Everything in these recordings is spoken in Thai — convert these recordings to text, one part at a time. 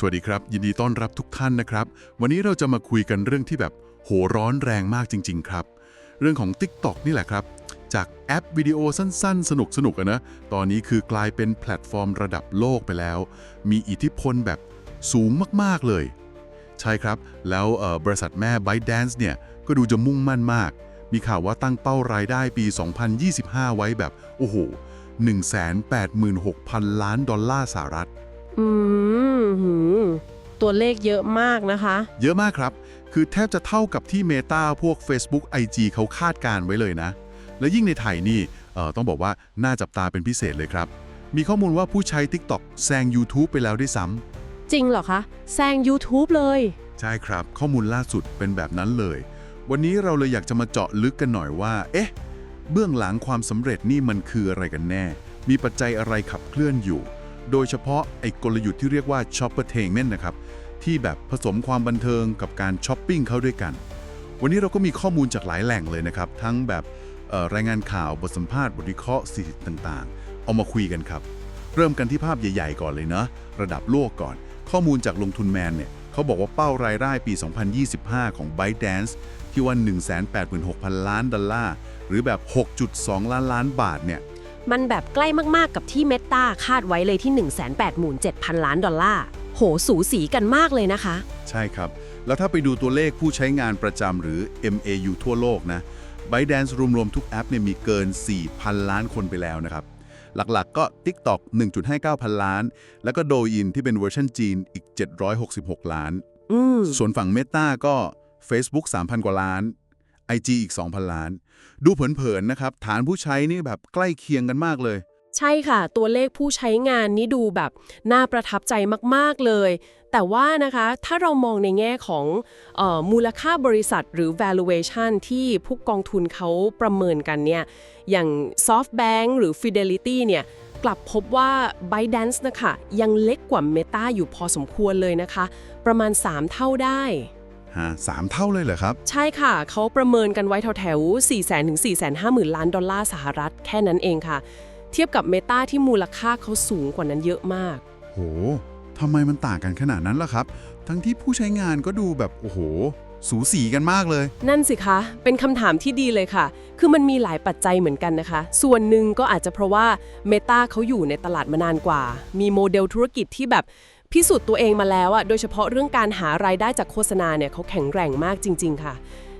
สวัสดีครับ ยินดีต้อนรับทุกท่านนะครับ วันนี้เราจะมาคุยกันเรื่องที่แบบโหร้อนแรงมากจริง ๆ ครับ เรื่องของ TikTok นี่แหละครับ จากแอปวิดีโอสั้น ๆ สนุกๆอะนะตอนนี้คือกลายเป็นแพลตฟอร์มระดับโลกไปแล้ว มีอิทธิพลแบบสูงมากๆเลย ใช่ครับ แล้วเออบริษัทแม่ ByteDance เนี่ยก็ดูจะมุ่งมั่นมาก มีข่าวว่าตั้งเป้ารายได้ปี 2025 ไว้แบบ โอ้โห186,000 ล้านดอลลาร์สหรัฐ อืมหืมตัวเลขเยอะมากนะคะ เยอะมากครับ คือแทบจะเท่ากับที่ Meta พวก Facebook IG เขาคาดการไว้เลยนะ และยิ่งในไทยนี่เอ่อต้องบอกว่าน่าจับตาเป็นพิเศษเลยครับ มีข้อมูลว่าผู้ใช้ TikTok แซง YouTube ไปแล้วด้วยซ้จริงเหรอคะแซง YouTube เลยำใช่ครับ ข้อมูลล่าสุดเป็นแบบนั้นเลย วันนี้เราเลยอยากจะมาเจาะลึกกันหน่อยว่า เอ๊ะ เบื้องหลังความสำเร็จนี่มันคืออะไรกันแน่ มีปัจจัยอะไรขับเคลื่อนอยู่ โดยเฉพาะไอ้กลยุทธ์ที่เรียกว่า Shoppertainment นะครับ ที่แบบผสมความบันเทิงกับการช้อปปิ้งเข้าด้วยกัน วันนี้เราก็มีข้อมูลจากหลายแหล่งเลยนะครับ ทั้งแบบรายงานข่าวบทสัมภาษณ์บทวิเคราะห์สถิติต่างๆ เอามาคุยกันครับ เริ่มกันที่ภาพใหญ่ๆ ก่อนเลยเนะระดับโลกก่อน ข้อมูลจากลงทุนแมนเนี่ยเขาบอกว่าเป้ารายได้ปี 2025 ของ ByteDance ที่ว่า 186,000 ล้านดอลลาร์หรือแบบ 6.2 ล้านล้านบาทเนี่ย มันแบบใกล้มากๆกับที่เมตาคาดไว้เลยที่ 187,000 ล้านดอลลาร์ โหสูสีกันมากเลยนะคะ ใช่ครับ แล้วถ้าไปดูตัวเลขผู้ใช้งานประจำหรือ MAU ทั่วโลกนะ ByteDance รวมๆ ทุกแอปเนี่ยมีเกิน 4,000 ล้านคนไปแล้วนะครับ หลักๆ ก็ TikTok 1.59 พันล้าน แล้วก็ Douyin ที่เป็นเวอร์ชันจีนอีก 766 ล้านอืมส่วนฝั่ง Meta ก็ Facebook 3,000 กว่าล้าน IG อีก 2,000 ล้าน ดูเผินๆนะครับ ฐานผู้ใช้นี่แบบใกล้เคียงกันมากเลย ใช่ค่ะ ตัวเลขผู้ใช้งานนี้ดูแบบน่าประทับใจมากๆเลย แต่ว่านะคะถ้าเรามองในแง่ของออมูลค่าบริษัทหรือ valuation ที่ผู้กองทุนเขาประเมินกันเนี่ยอย่าง SoftBank หรือ Fidelity เนี่ยกลับพบว่า ByteDance นะคะยังเล็กกว่า Meta อยู่พอสมควรเลยนะคะ ประมาณ 3 เท่าได้ สามเท่าเลยเหรอครับ ใช่ค่ะ เขาประเมินกันไว้แถวๆ 4 0 0 0 0ถึง4 5 0 0 0 0ล้านดอลลาร์สหรัฐแค่นั้นเองค่ะ เทียบกับ Meta ที่มูลค่าเขาสูงกว่านั้นเยอะมาก โหทำไมมันต่างกันขนาดนั้นล่ะครับ ทั้งที่ผู้ใช้งานก็ดูแบบ โอ้โห สูสีกันมากเลย นั่นสิคะ เป็นคำถามที่ดีเลยค่ะ คือมันมีหลายปัจจัยเหมือนกันนะคะ ส่วนหนึ่งก็อาจจะเพราะว่า Meta เขาอยู่ในตลาดมานานกว่า มีโมเดลธุรกิจที่แบบ พิสูจน์ตัวเองมาแล้วอะโดยเฉพาะเรื่องการหารายได้จากโฆษณาเนี่ยเขาแข็งแกร่งมากจริง ๆ ค่ะ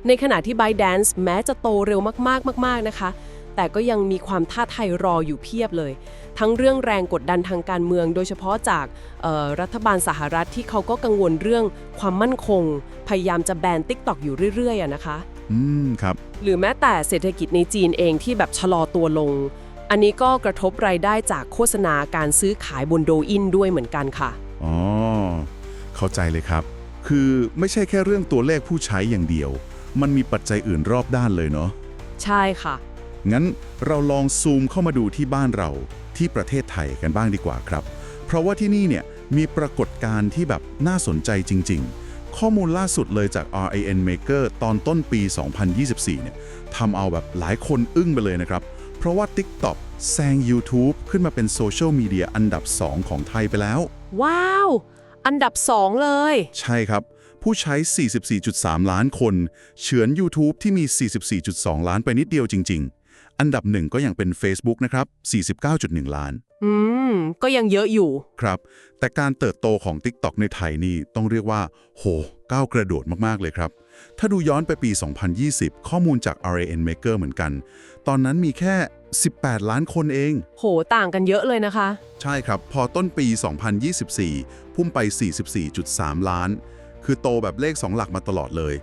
ในขณะที่ ByteDance แม้จะโตเร็วมากๆ มาก ๆ นะคะ แต่ก็ยังมีความท้าทายรออยู่เพียบเลย ทั้งเรื่องแรงกดดันทางการเมือง โดยเฉพาะจากเอ่อรัฐบาลสหรัฐที่เขาก็กังวลเรื่องความมั่นคง พยายามจะแบน TikTok อยู่เรื่อยๆอะนะคะ อืมครับ หรือแม้แต่เศรษฐกิจในจีนเองที่แบบชะลอตัวลง อันนี้ก็กระทบรายได้จากโฆษณาการซื้อขายบนโดอินด้วยเหมือนกันค่ะ อ๋อ เข้าใจเลยครับ คือไม่ใช่แค่เรื่องตัวเลขผู้ใช้อย่างเดียว มันมีปัจจัยอื่นรอบด้านเลยเนาะ ใช่ค่ะ งั้นเราลองซูมเข้ามาดูที่บ้านเราที่ประเทศไทยกันบ้างดีกว่าครับ เพราะว่าที่นี่เนี่ยมีปรากฏการณ์ที่แบบน่าสนใจจริง ๆ ข้อมูลล่าสุดเลยจาก RAN Maker ตอนต้นปี 2024 เนี่ยทำเอาแบบหลายคนอึ้งไปเลยนะครับ เพราะว่า TikTok แซง YouTube ขึ้นมาเป็นโซเชียลมีเดียอันดับ 2 ของไทยไปแล้ว ว้าว อันดับ 2 เลย ใช่ครับ ผู้ใช้ 44.3 ล้านคน เฉือน YouTube ที่มี 44.2 ล้านไปนิดเดียวจริง ๆ อันดับหนึ่งก็ยังเป็น Facebook นะครับ 49.1 ล้าน อืม ก็ยังเยอะอยู่ ครับ แต่การเติบโตของ TikTok ในไทยนี่ต้องเรียกว่า โห ก้าวกระโดดมากๆเลยครับถ้าดูย้อนไปปี 2020 ข้อมูลจาก RAN Maker เหมือนกัน ตอนนั้นมีแค่ 18 ล้านคนเอง โหต่างกันเยอะเลยนะคะ ใช่ครับ พอต้นปี 2024 พุ่งไป 44.3 ล้าน คือโตแบบเลข 2 หลักมาตลอดเลย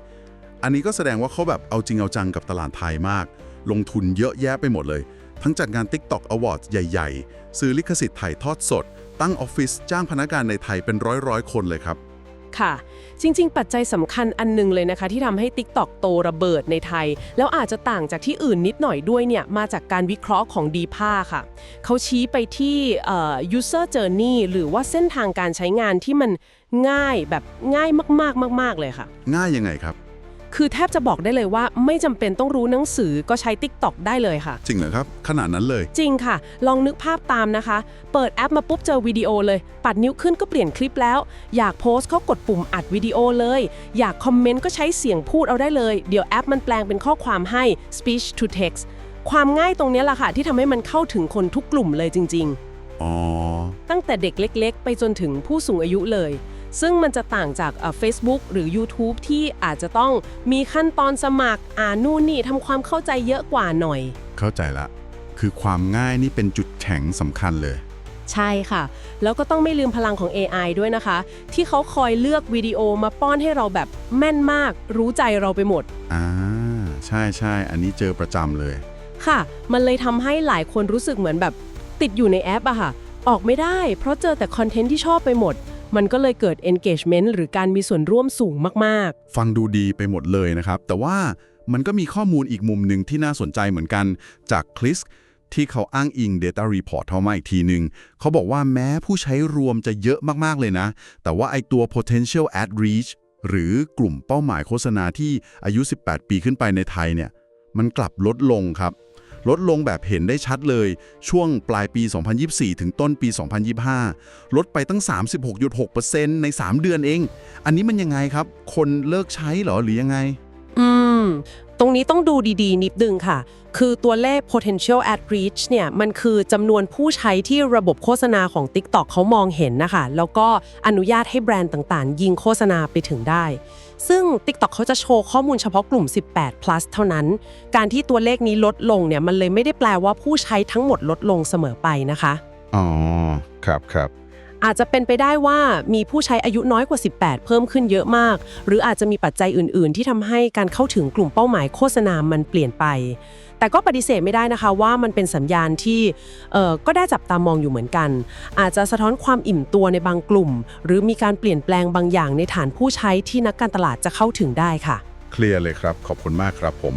อันนี้ก็แสดงว่าเขาแบบเอาจริงเอาจังกับตลาดไทยมาก ลงทุนเยอะแยะไปหมดเลย ทั้งจัดงาน TikTok Awards ใหญ่ๆ ซื้อลิขสิทธิ์ถ่ายทอดสด ตั้งออฟฟิศจ้างพนักงานในไทยเป็นร้อยๆ คนเลยครับ ค่ะ จริง ๆ ปัจจัยสำคัญอันหนึงเลยนะคะ ที่ทำให้ TikTok โตระเบิดในไทย แล้วอาจจะต่างจากที่อื่นนิดหน่อยด้วยเนี่ยมาจากการวิเคราะห์ของดีพาค่ะ เขาชี้ไปที่ user journey หรือว่าเส้นทางการใช้งานที่มันง่ายแบบง่ายมากๆมาก ๆ เลยค่ะ ง่ายยังไงครับ คือแทบจะบอกได้เลยว่าไม่จำเป็นต้องรู้หนังสือก็ใช้ TikTok ได้เลยค่ะ จริงเหรอครับ ขนาดนั้นเลย จริงค่ะ ลองนึกภาพตามนะคะ เปิดแอปมาปุ๊บเจอวิดีโอเลย ปัดนิ้วขึ้นก็เปลี่ยนคลิปแล้ว อยากโพสต์เขากดปุ่มอัดวิดีโอเลย อยากคอมเมนต์ก็ใช้เสียงพูดเอาได้เลย เดี๋ยวแอปมันแปลงเป็นข้อความให้ speech to text ความง่ายตรงเนี้ยแหละค่ะ ที่ทำให้มันเข้าถึงคนทุกกลุ่มเลยจริง ๆ อ๋อ ตั้งแต่เด็กเล็ก ๆ ไปจนถึงผู้สูงอายุเลย ซึ่งมันจะต่างจากเอ่อ Facebook หรือ YouTube ที่อาจจะต้องมีขั้นตอนสมัครอ่านนู่นนี่ทำความเข้าใจเยอะกว่าหน่อย เข้าใจละ คือความง่ายนี่เป็นจุดแข็งสำคัญเลย ใช่ค่ะ แล้วก็ต้องไม่ลืมพลังของ AI ด้วยนะคะ ที่เขาคอยเลือกวิดีโอมาป้อนให้เราแบบแม่นมาก รู้ใจเราไปหมด อ่า ใช่ใช่ อันนี้เจอประจำเลย ค่ะ มันเลยทำให้หลายคนรู้สึกเหมือนแบบ ติดอยู่ในแอปอะค่ะ ออกไม่ได้ เพราะเจอแต่คอนเทนต์ที่ชอบไปหมด มันก็เลยเกิด engagement หรือการมีส่วนร่วมสูงมากๆ ฟังดูดีไปหมดเลยนะครับ แต่ว่ามันก็มีข้อมูลอีกมุมหนึ่งที่น่าสนใจเหมือนกันจากคลิสที่เขาอ้างอิง Data Report เข้ามาอีกทีหนึ่งเขาบอกว่าแม้ผู้ใช้รวมจะเยอะมากๆเลยนะ แต่ว่าไอตัว potential ad reach หรือกลุ่มเป้าหมายโฆษณาที่อายุ 18 ปีขึ้นไปในไทยเนี่ย มันกลับลดลงครับ ลดลงแบบเห็นได้ชัดเลย ช่วงปลายปี 2024 ถึงต้นปี 2025 ลดไปตั้ง 36.6%ใน 3 เดือนเอง อันนี้มันยังไงครับ คนเลิกใช้หรอหรือยังไง อืม ตรงนี้ต้องดูดีๆ นิดนึงค่ะ คือตัวเลข potential ad reach เนี่ยมันคือจำนวนผู้ใช้ที่ระบบโฆษณาของ TikTok เขามองเห็นนะคะ แล้วก็อนุญาตให้แบรนด์ต่างๆ ยิงโฆษณาไปถึงได้ ซึ่ง TikTok เขาจะโชว์ข้อมูลเฉพาะกลุ่ม 18 plus เท่านั้น การที่ตัวเลขนี้ลดลงเนี่ยมันเลยไม่ได้แปลว่าผู้ใช้ทั้งหมดลดลงเสมอไปนะคะ อ๋อ ครับครับ อาจจะเป็นไปได้ว่ามีผู้ใช้อายุน้อยกว่า 18 เพิ่มขึ้นเยอะมาก หรืออาจจะมีปัจจัยอื่น ๆ ที่ทำให้การเข้าถึงกลุ่มเป้าหมายโฆษณามันเปลี่ยนไป แต่ก็ปฏิเสธไม่ได้นะคะว่ามันเป็นสัญญาณที่ก็ได้จับตามองอยู่เหมือนกัน อาจจะสะท้อนความอิ่มตัวในบางกลุ่ม หรือมีการเปลี่ยนแปลงบางอย่างในฐานผู้ใช้ที่นักการตลาดจะเข้าถึงได้ค่ะ เคลียร์เลยครับ ขอบคุณมากครับผม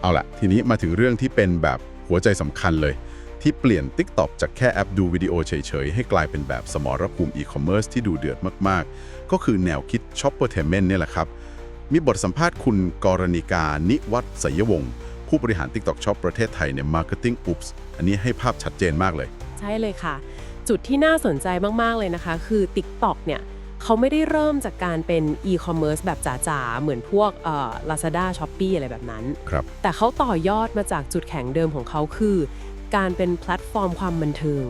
เอาละทีนี้มาถึงเรื่องที่เป็นแบบหัวใจสำคัญเลย ที่เปลี่ยน TikTok จากแค่แอปดูวิดีโอเฉยๆ ให้กลายเป็นแบบสมรภูมิอีคอมเมิร์ซที่ดูเดือดมากๆ ก็คือแนวคิด Shoppertainment เนี่ยแหละครับมีบทสัมภาษณ์คุณกรณิกานิวัฒน์สยวงศ์ ผู้บริหาร TikTok Shop ประเทศไทยใน Marketing Oops อันนี้ให้ภาพชัดเจนมากเลย ใช่เลยค่ะ จุดที่น่าสนใจมาก ๆ เลยนะคะ คือ TikTok เนี่ยเขาไม่ได้เริ่มจากการเป็น e-commerce แบบจ๋าๆ เหมือนพวกเอ่อ Lazada Shopee อะไรแบบนั้น ครับ แต่เขาต่อยอดมาจากจุดแข็งเดิมของเขาคือ การเป็นแพลตฟอร์มความบันเทิง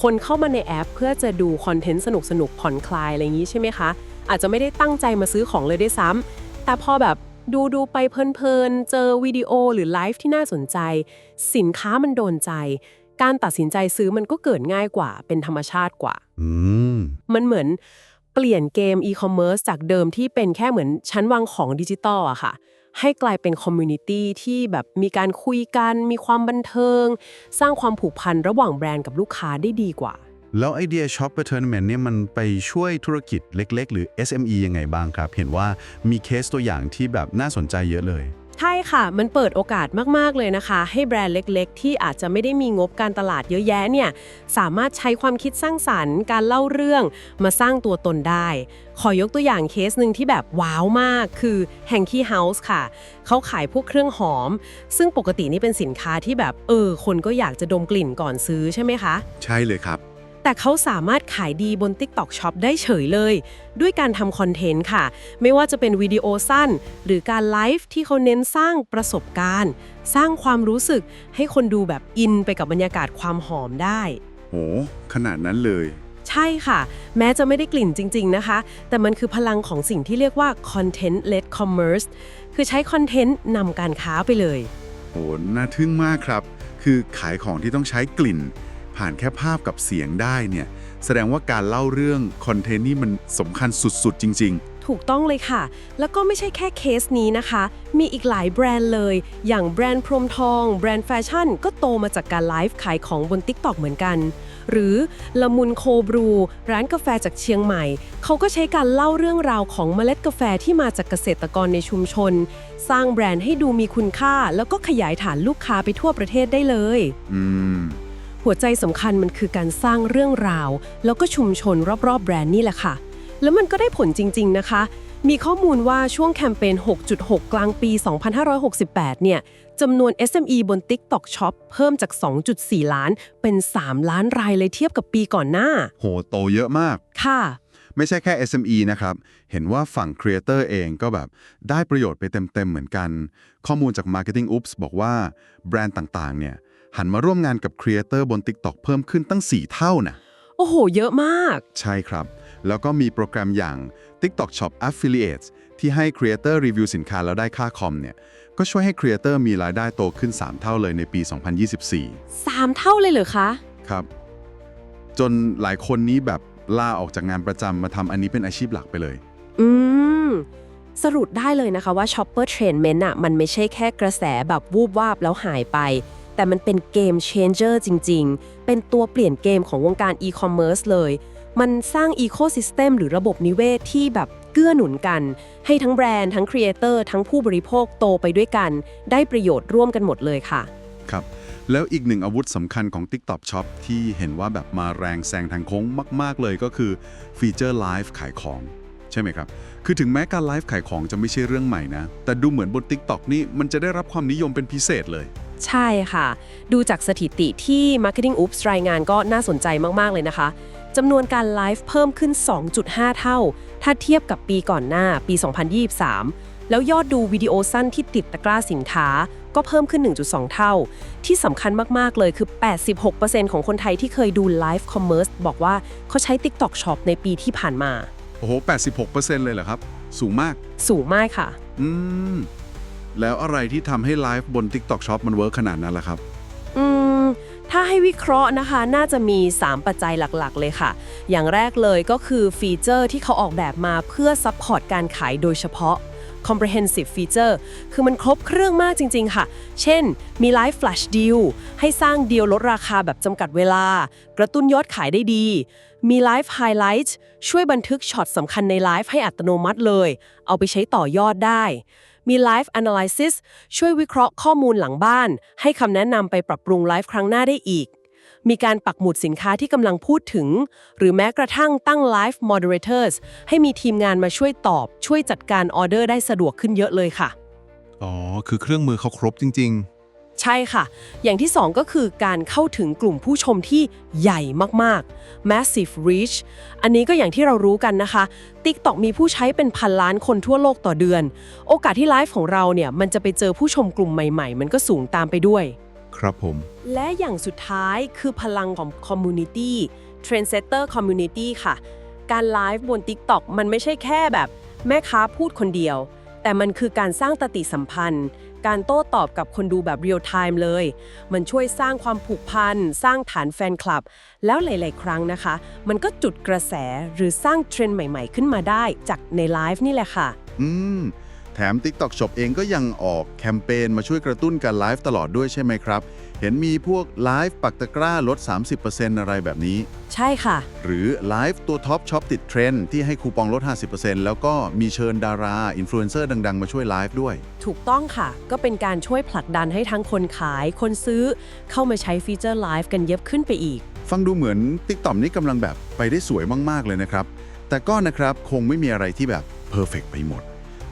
คนเข้ามาในแอปเพื่อจะดูคอนเทนต์สนุกๆผ่อนคลายอะไรอย่างนี้ใช่ไหมคะ อาจจะไม่ได้ตั้งใจมาซื้อของเลยด้วยซ้ำแต่พอแบบ ดูดูๆไปเพลินๆ เจอวิดีโอหรือไลฟ์ที่น่าสนใจ สินค้ามันโดนใจ การตัดสินใจซื้อมันก็เกิดง่ายกว่า เป็นธรรมชาติกว่าอืมมันเหมือนเปลี่ยนเกมอีคอมเมิร์ซจากเดิมที่เป็นแค่เหมือนชั้นวางของดิจิตอลอะค่ะ ให้กลายเป็นคอมมูนิตี้ที่แบบมีการคุยกัน มีความบันเทิง สร้างความผูกพันระหว่างแบรนด์กับลูกค้าได้ดีกว่า แล้วไอเดีย Shopper Tournament เนี่ยมันไปช่วยธุรกิจเล็ก ๆ หรือ SME ยังไงบ้างครับ เห็นว่ามีเคสตัวอย่างที่แบบน่าสนใจเยอะเลย ใช่ค่ะ มันเปิดโอกาสมาก ๆ เลยนะคะ ให้แบรนด์เล็ก ๆ ที่อาจจะไม่ได้มีงบการตลาดเยอะแยะเนี่ย สามารถใช้ความคิดสร้างสรรค์ การเล่าเรื่อง มาสร้างตัวตนได้ ขอยกตัวอย่างเคสหนึ่งที่แบบว้าวมาก คือ Hanky House ค่ะ เขาขายพวกเครื่องหอม ซึ่งปกตินี่เป็นสินค้าที่แบบเออ คนก็อยากจะดมกลิ่นก่อนซื้อใช่ไหมคะ ใช่เลยครับ แต่เขาสามารถขายดีบน TikTok Shop ได้เฉยเลย ด้วยการทำคอนเทนต์ค่ะ ไม่ว่าจะเป็นวิดีโอสั้น หรือการไลฟ์ที่เขาเน้นสร้างประสบการณ์ สร้างความรู้สึกให้คนดูแบบอินไปกับบรรยากาศความหอมได้ โห ขนาดนั้นเลย ใช่ค่ะ แม้จะไม่ได้กลิ่นจริง ๆ นะคะ แต่มันคือพลังของสิ่งที่เรียกว่า content led commerce คือใช้คอนเทนต์นำการค้าไปเลย โห น่าทึ่งมากครับ คือขายของที่ต้องใช้กลิ่น ผ่านแค่ภาพกับเสียงได้เนี่ยแสดงว่าการเล่าเรื่องคอนเทนต์นี่มันสำคัญสุดๆ จริงถูกต้องเลยค่ะ แล้วก็ไม่ใช่แค่เคสนี้นะคะ มีอีกหลายแบรนด์เลย อย่างแบรนด์พรมทอง แบรนด์แฟชั่น ก็โตมาจากการไลฟ์ขายของบน TikTok เหมือนกัน หรือละมุนโคบรู ร้านกาแฟจากเชียงใหม่ เขาก็ใช้การเล่าเรื่องราวของเมล็ดกาแฟที่มาจากเกษตรกรในชุมชน สร้างแบรนด์ให้ดูมีคุณค่า แล้วก็ขยายฐานลูกค้าไปทั่วประเทศได้เลยๆอืม หัวใจสำคัญมันคือการสร้างเรื่องราว แล้วก็ชุมชนรอบๆแบรนด์นี่แหละค่ะ แล้วมันก็ได้ผลจริง ๆ นะคะ มีข้อมูลว่าช่วงแคมเปญ 6.6 กลางปี 2568 เนี่ยจำนวน SME บน TikTok Shop เพิ่มจาก 2.4 ล้านเป็น 3 ล้านรายเลยเทียบกับปีก่อนหน้า โหโตเยอะมาก ค่ะ ไม่ใช่แค่ SME นะครับ เห็นว่าฝั่ง Creator เองก็แบบ ได้ประโยชน์ไปเต็ม ๆ เหมือนกัน ข้อมูลจาก Marketing Oops บอกว่า แบรนด์ต่าง ๆ เนี่ย หันมาร่วมงานกับ Creator บน TikTok เพิ่มขึ้นตั้ง 4 เท่านะโอ้โห เยอะมาก ใช่ครับ แล้วก็มีโปรแกรมอย่าง TikTok Shop Affiliates ที่ให้ Creator รีวิวสินค้าแล้วได้ค่าคอมเนี่ยก็ช่วยให้ Creator มีรายได้โตขึ้น 3 เท่าเลยในปี 2024 3 เท่าเลยเหรอคะ ครับ จนหลายคนนี้แบบลาออกจากงานประจำมาทำอันนี้เป็นอาชีพหลักไปเลย อืม สรุปได้เลยนะคะว่า Shopper Trendment อะมันไม่ใช่แค่กระแสแบบวูบวาบแล้วหายไป แต่มันเป็นเกม changer จริง ๆ เป็นตัวเปลี่ยนเกมของวงการ e-commerce เลย มันสร้าง ecosystem หรือระบบนิเวศที่แบบเกื้อหนุนกัน ให้ทั้งแบรนด์ทั้งครีเอเตอร์ทั้งผู้บริโภคโตไปด้วยกัน ได้ประโยชน์ร่วมกันหมดเลยค่ะ ครับ แล้วอีกหนึ่งอาวุธสำคัญของ TikTok Shop ที่เห็นว่าแบบมาแรงแซงทางโค้งมาก ๆ เลยก็คือฟีเจอร์ไลฟ์ขายของใช่ไหมครับ คือถึงแม้การไลฟ์ขายของจะไม่ใช่เรื่องใหม่นะ แต่ดูเหมือนบน TikTok นี่มันจะได้รับความนิยมเป็นพิเศษเลย ใช่ค่ะ ดูจากสถิติที่ Marketing Oops รายงานก็น่าสนใจมาก ๆ เลยนะคะจำนวนการไลฟ์เพิ่มขึ้น 2.5 เท่า ถ้าเทียบกับปีก่อนหน้าปี 2023 แล้วยอดดูวิดีโอสั้นที่ติดตะกร้าสินค้า ก็เพิ่มขึ้น 1.2 เท่า ที่สำคัญมาก ๆ เลยคือ 86%ของคนไทยที่เคยดูไลฟ์คอมเมอร์สบอกว่าเขาใช้ TikTok Shop ในปีที่ผ่านมา โอ้โห 86%เลยเหรอครับ สูงมาก สูงมากค่ะ อืม แล้วอะไรที่ทำให้ไลฟ์บน TikTok Shop มันเวิร์กขนาดนั้นล่ะครับ อืม ถ้าให้วิเคราะห์นะคะ น่าจะมี 3 ปัจจัยหลักๆ เลยค่ะ อย่างแรกเลยก็คือฟีเจอร์ที่เขาออกแบบมาเพื่อซัพพอร์ตการขายโดยเฉพาะ comprehensive feature คือมันครบเครื่องมากจริง ๆ ค่ะ เช่น มี live flash deal ให้สร้างดีลลดราคาแบบจำกัดเวลา กระตุ้นยอดขายได้ดี มี live highlight ช่วยบันทึกช็อตสำคัญในไลฟ์ให้อัตโนมัติเลย เอาไปใช้ต่อยอดได้ มี Live Analysis ช่วยวิเคราะห์ข้อมูลหลังบ้าน ให้คำแนะนำไปปรับปรุงไลฟ์ครั้งหน้าได้อีก มีการปักหมุดสินค้าที่กำลังพูดถึง หรือแม้กระทั่งตั้ง Live Moderators ให้มีทีมงานมาช่วยตอบ ช่วยจัดการออเดอร์ได้สะดวกขึ้นเยอะเลยค่ะ อ๋อ คือเครื่องมือเขาครบจริงใช่ค่ะ อย่างที่ 2 ก็คือการเข้าถึงกลุ่มผู้ชมที่ใหญ่มากๆ massive reach อันนี้ก็อย่างที่เรารู้กันนะคะ TikTok มีผู้ใช้เป็นพันล้านคนทั่วโลกต่อเดือน โอกาสที่ไลฟ์ของเราเนี่ย มันจะไปเจอผู้ชมกลุ่มใหม่ๆ มันก็สูงตามไปด้วยๆครับผม และอย่างสุดท้ายคือพลังของ Community Trendsetter Community ค่ะ การไลฟ์บน TikTok มันไม่ใช่แค่แบบ แม่ค้าพูดคนเดียว แต่มันคือการสร้างตติสัมพันธ์ การโต้ตอบกับคนดูแบบเรียลไทม์เลย มันช่วยสร้างความผูกพัน สร้างฐานแฟนคลับ แล้วหลาย ๆ ครั้งนะคะ มันก็จุดกระแสหรือสร้างเทรนด์ใหม่ ๆ ขึ้นมาได้จากในไลฟ์นี่แหละค่ะ อืม แถม TikTok Shop เองก็ยังออกแคมเปญมาช่วยกระตุ้นการไลฟ์ตลอดด้วยใช่ไหมครับ เห็นมีพวกไลฟ์ปักตะกร้าลด 30%อะไรแบบนี้ ใช่ค่ะ หรือไลฟ์ตัวท็อปช็อปติดเทรนด์ที่ให้คูปองลด 50%แล้วก็มีเชิญดาราอินฟลูเอนเซอร์ดัง ๆ มาช่วยไลฟ์ด้วย ถูกต้องค่ะ ก็เป็นการช่วยผลักดันให้ทั้งคนขาย คนซื้อ เข้ามาใช้ฟีเจอร์ไลฟ์กันเยอะขึ้นไปอีก ฟังดูเหมือน TikTok นี่กำลังแบบไปได้สวยมากๆเลยนะครับแต่ก็นะครับคงไม่มีอะไรที่แบบเพอร์เฟกไปหมด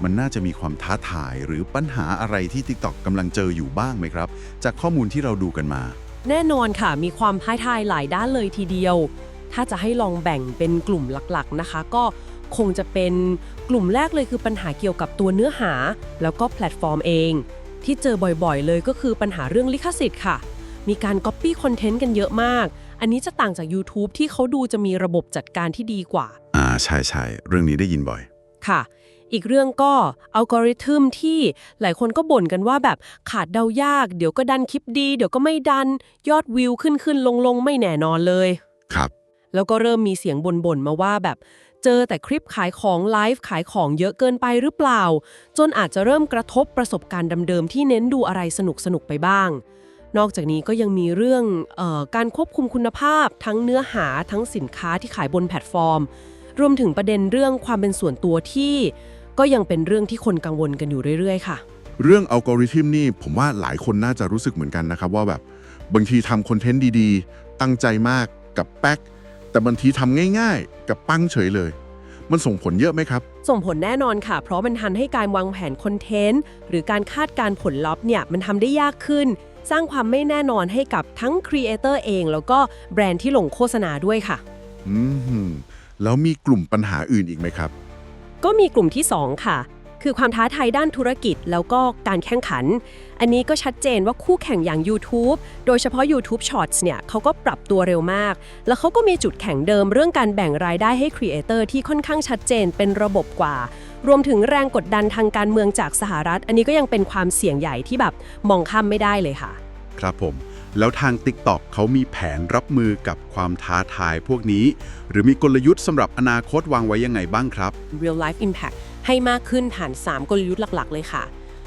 มันน่าจะมีความท้าทายหรือปัญหาอะไรที่ TikTok กำลังเจออยู่บ้างไหมครับ จากข้อมูลที่เราดูกันมา แน่นอนค่ะ มีความท้าทายหลายด้านเลยทีเดียว ถ้าจะให้ลองแบ่งเป็นกลุ่มหลักๆนะคะ ก็คงจะเป็นกลุ่มแรกเลยคือปัญหาเกี่ยวกับตัวเนื้อหา แล้วก็แพลตฟอร์มเอง ที่เจอบ่อยๆ เลยก็คือปัญหาเรื่องลิขสิทธิ์ค่ะ มีการ Copy คอนเทนต์กันเยอะมาก อันนี้จะต่างจาก YouTube ที่เขาดูจะมีระบบจัดการที่ดีกว่า อ่าใช่ใช่เรื่องนี้ได้ยินบ่อย ค่ะ อีกเรื่องก็อัลกอริทึมที่หลายคนก็บ่นกันว่าแบบขาดเดายาก เดี๋ยวก็ดันคลิปดี เดี๋ยวก็ไม่ดันยอดวิวขึ้นขึ้นลงลงไม่แน่นอนเลย ครับ แล้วก็เริ่มมีเสียงบ่นๆมาว่าแบบ เจอแต่คลิปขายของไลฟ์ขายของเยอะเกินไปหรือเปล่า จนอาจจะเริ่มกระทบประสบการณ์เดิมๆที่เน้นดูอะไรสนุกๆไปบ้างนอกจากนี้ก็ยังมีเรื่องเออการควบคุมคุณภาพ ทั้งเนื้อหาทั้งสินค้าที่ขายบนแพลตฟอร์ม รวมถึงประเด็นเรื่องความเป็นส่วนตัวที่ ก็ยังเป็นเรื่องที่คนกังวลกันอยู่เรื่อย ๆ ค่ะ เรื่องอัลกอริทึมนี่ผมว่าหลายคนน่าจะรู้สึกเหมือนกันนะครับ ว่าแบบบางทีทำคอนเทนต์ดีๆ ตั้งใจมากกับแป๊กแต่บางทีทำง่ายๆ กับปั้งเฉยเลย มันส่งผลเยอะไหมครับ ส่งผลแน่นอนค่ะ เพราะมันทันให้การวางแผนคอนเทนต์หรือการคาดการณ์ผลลัพธ์เนี่ยมันทำได้ยากขึ้น สร้างความไม่แน่นอนให้กับทั้งครีเอเตอร์เองแล้วก็แบรนด์ที่ลงโฆษณาด้วยค่ะ อืมแล้วมีกลุ่มปัญหาอื่นอีกไหมครับ ก็มีกลุ่มที่ 2 ค่ะ คือความท้าทายด้านธุรกิจแล้วก็การแข่งขัน อันนี้ก็ชัดเจนว่าคู่แข่งอย่าง YouTube โดยเฉพาะ YouTube Shorts เนี่ยเขาก็ปรับตัวเร็วมาก แล้วเขาก็มีจุดแข็งเดิมเรื่องการแบ่งรายได้ให้ครีเอเตอร์ที่ค่อนข้างชัดเจนเป็นระบบกว่ารวมถึงแรงกดดันทางการเมืองจากสหรัฐ อันนี้ก็ยังเป็นความเสี่ยงใหญ่ที่แบบมองข้ามไม่ได้เลยค่ะ ครับผม แล้วทาง TikTok เขามีแผนรับมือกับความท้าทายพวกนี้ หรือมีกลยุทธ์สำหรับอนาคตวางไว้ยังไงบ้างครับ real life impact ให้มากขึ้นผ่าน 3 กลยุทธ์หลัก ๆ เลยค่ะ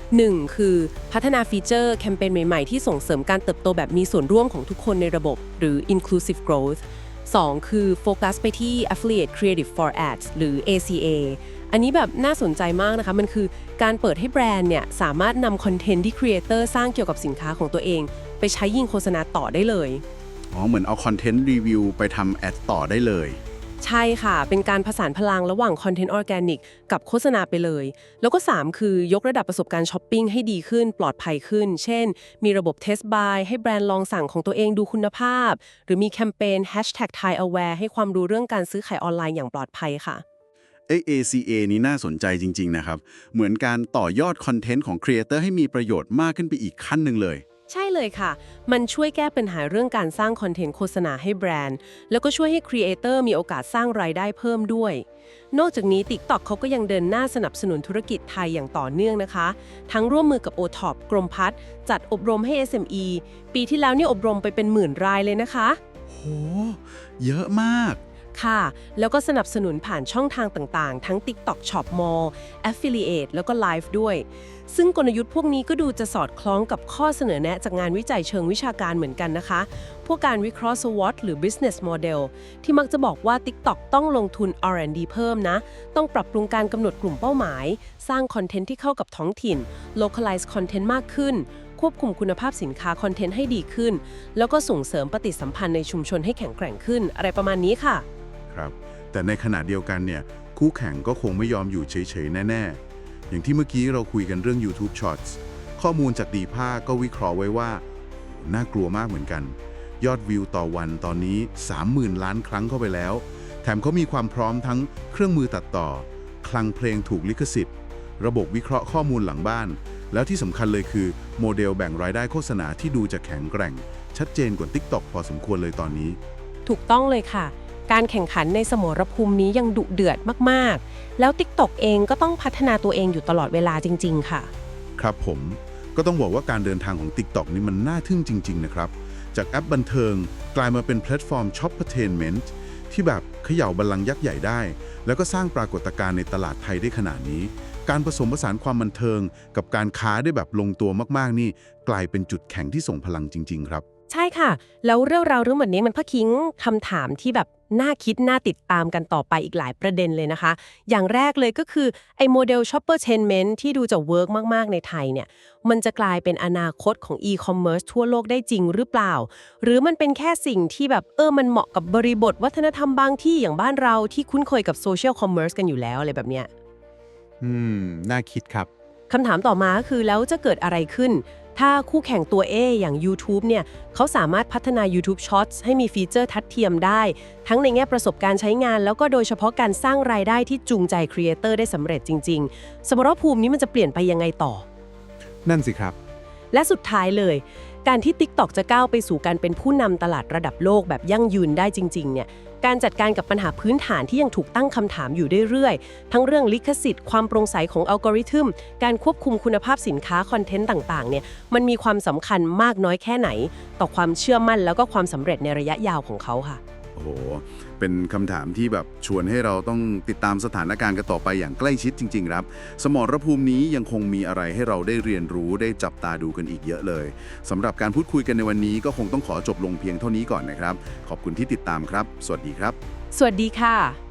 1. คือพัฒนาฟีเจอร์แคมเปญใหม่ ๆ ที่ส่งเสริมการเติบโตแบบมีส่วนร่วมของทุกคนในระบบ หรือ inclusive growth 2. คือโฟกัสไปที่ affiliate creative for ads หรือ ACA อันนี้แบบน่าสนใจมากนะคะ มันคือการเปิดให้แบรนด์เนี่ย สามารถนำคอนเทนต์ที่ครีเอเตอร์สร้างเกี่ยวกับสินค้าของตัวเอง ไปใช้ยิงโฆษณาต่อได้เลย อ๋อ เหมือนเอาคอนเทนต์รีวิวไปทำแอดต่อได้เลย ใช่ค่ะ เป็นการผสานพลังระหว่างคอนเทนต์ออร์แกนิกกับโฆษณาไปเลย แล้วก็ 3 คือยกระดับประสบการณ์ช้อปปิ้งให้ดีขึ้น ปลอดภัยขึ้น เช่น มีระบบเทส t buy ให้แบรนด์ลองสั่งของตัวเองดูคุณภาพ หรือมีแคมเปญ hashtag Thai Aware ให้ความรู้เรื่องการซื้อขายออนไลน์อย่างปลอดภัยค่ะเอ้ ACA นี้น่าสนใจจริง ๆ นะครับ เหมือนการต่อยอดคอนเทนต์ของครีเอเตอร์ให้มีประโยชน์มากขึ้นไปอีกขั้นหนึ่งเลย ใช่เลยค่ะ มันช่วยแก้ปัญหาเรื่องการสร้างคอนเทนต์โฆษณาให้แบรนด์ แล้วก็ช่วยให้ครีเอเตอร์มีโอกาสสร้างรายได้เพิ่มด้วย นอกจากนี้ TikTok เขาก็ยังเดินหน้าสนับสนุนธุรกิจไทยอย่างต่อเนื่องนะคะ ทั้งร่วมมือกับ o t o p กรมพัฒน์จัดอบรมให้ SME ปีที่แล้วเนี่ยอบรมไปเป็นหมื่นรายเลยนะคะ โห เยอะมาก ค่ะ แล้วก็สนับสนุนผ่านช่องทางต่างๆ ทั้ง TikTok Shop Mall Affiliate แล้วก็ Live ด้วย ซึ่งกลยุทธ์พวกนี้ก็ดูจะสอดคล้องกับข้อเสนอแนะจากงานวิจัยเชิงวิชาการเหมือนกันนะคะ พวกการวิเคราะห์ SWOT หรือ business model ที่มักจะบอกว่า TikTok ต้องลงทุน R&D เพิ่มนะ ต้องปรับปรุงการกำหนดกลุ่มเป้าหมาย สร้างคอนเทนต์ที่เข้ากับท้องถิ่น localize content มากขึ้นควบคุมคุณภาพสินค้าคอนเทนต์ให้ดีขึ้น แล้วก็ส่งเสริมปฏิสัมพันธ์ในชุมชนให้แข็งแกร่งขึ้น อะไรประมาณนี้ค่ะ ครับ แต่ในขณะเดียวกันเนี่ยคู่แข่งก็คงไม่ยอมอยู่เฉย ๆ แน่ ๆ อย่างที่เมื่อกี้เราคุยกันเรื่อง YouTube Shorts ข้อมูลจากดีภาก็วิเคราะห์ไว้ว่าโหน่ากลัวมากเหมือนกัน ยอดวิวต่อวันตอนนี้ 30,000 ล้านครั้งเข้าไปแล้ว แถมเขามีความพร้อมทั้งเครื่องมือตัดต่อ คลังเพลงถูกลิขสิทธิ์ ระบบวิเคราะห์ข้อมูลหลังบ้าน แล้วที่สำคัญเลยคือโมเดลแบ่งรายได้โฆษณาที่ดูจะแข็งแกร่ง ชัดเจนกว่า TikTok พอสมควรเลยตอนนี้ ถูกต้องเลยค่ะ การแข่งขันในสมรภูมินี้ยังดุเดือดมากๆ แล้ว TikTok เองก็ต้องพัฒนาตัวเองอยู่ตลอดเวลาจริง ๆ ค่ะ ครับผมก็ต้องบอกว่าการเดินทางของ TikTok นี่มันน่าทึ่งจริง ๆ นะครับ จากแอปบันเทิงกลายมาเป็นแพลตฟอร์มช็อปเปอร์เทนเมนต์ที่แบบเขย่าบัลลังก์ยักษ์ใหญ่ได้ แล้วก็สร้างปรากฏการณ์ในตลาดไทยได้ขนาดนี้ การผสมผสานความบันเทิง กับการค้าได้แบบลงตัวมากๆ นี่ กลายเป็นจุดแข็งที่ส่งพลังจริง ๆ ครับ ใช่ค่ะ แล้วเรื่องราวเรื่องแบบนี้มันก็ทิ้งคำถามที่แบบ น่าคิด น่าติดตามกันต่อไปอีกหลายประเด็นเลยนะคะ อย่างแรกเลยก็คือไอ้โมเดล Shopper t a i n m e n t ที่ดูจะเวิร์กมาก ๆ ในไทยเนี่ย มันจะกลายเป็นอนาคตของ e-commerce ทั่วโลกได้จริงหรือเปล่า หรือมันเป็นแค่สิ่งที่แบบเออมันเหมาะกับบริบทวัฒนธรรมบางที่อย่างบ้านเราที่คุ้นเคยกับ social commerce กันอยู่แล้วอะไรแบบเนี้ยอืม น่าคิดครับคำถามต่อมาก็คือแล้วจะเกิดอะไรขึ้น ถ้าคู่แข่งตัว A อย่าง YouTube เนี่ยเขาสามารถพัฒนา YouTube Shorts ให้มีฟีเจอร์ทัดเทียมได้ ทั้งในแง่ประสบการณ์ใช้งาน แล้วก็โดยเฉพาะการสร้างรายได้ที่จูงใจครีเอเตอร์ได้สำเร็จจริง ๆ สมรภูมินี้มันจะเปลี่ยนไปยังไงต่อ นั่นสิครับ และสุดท้ายเลย การที่ TikTok จะก้าวไปสู่การเป็นผู้นำตลาดระดับโลกแบบยั่งยืนได้จริง ๆ เนี่ย การจัดการกับปัญหาพื้นฐานที่ยังถูกตั้งคำถามอยู่เรื่อยๆ ทั้งเรื่องลิขสิทธิ์ ความโปร่งใสของอัลกอริทึม การควบคุมคุณภาพสินค้าคอนเทนต์ต่าง ๆ เนี่ย มันมีความสำคัญมากน้อยแค่ไหน ต่อความเชื่อมั่นแล้วก็ความสำเร็จในระยะยาวของเขาค่ะ โอ้โห เป็นคำถามที่แบบชวนให้เราต้องติดตามสถานการณ์กันต่อไปอย่างใกล้ชิดจริง ๆ ครับ สมรภูมินี้ยังคงมีอะไรให้เราได้เรียนรู้ได้จับตาดูกันอีกเยอะเลยสำหรับการพูดคุยกันในวันนี้ก็คงต้องขอจบลงเพียงเท่านี้ก่อนนะครับ ขอบคุณที่ติดตามครับ สวัสดีครับ สวัสดีค่ะ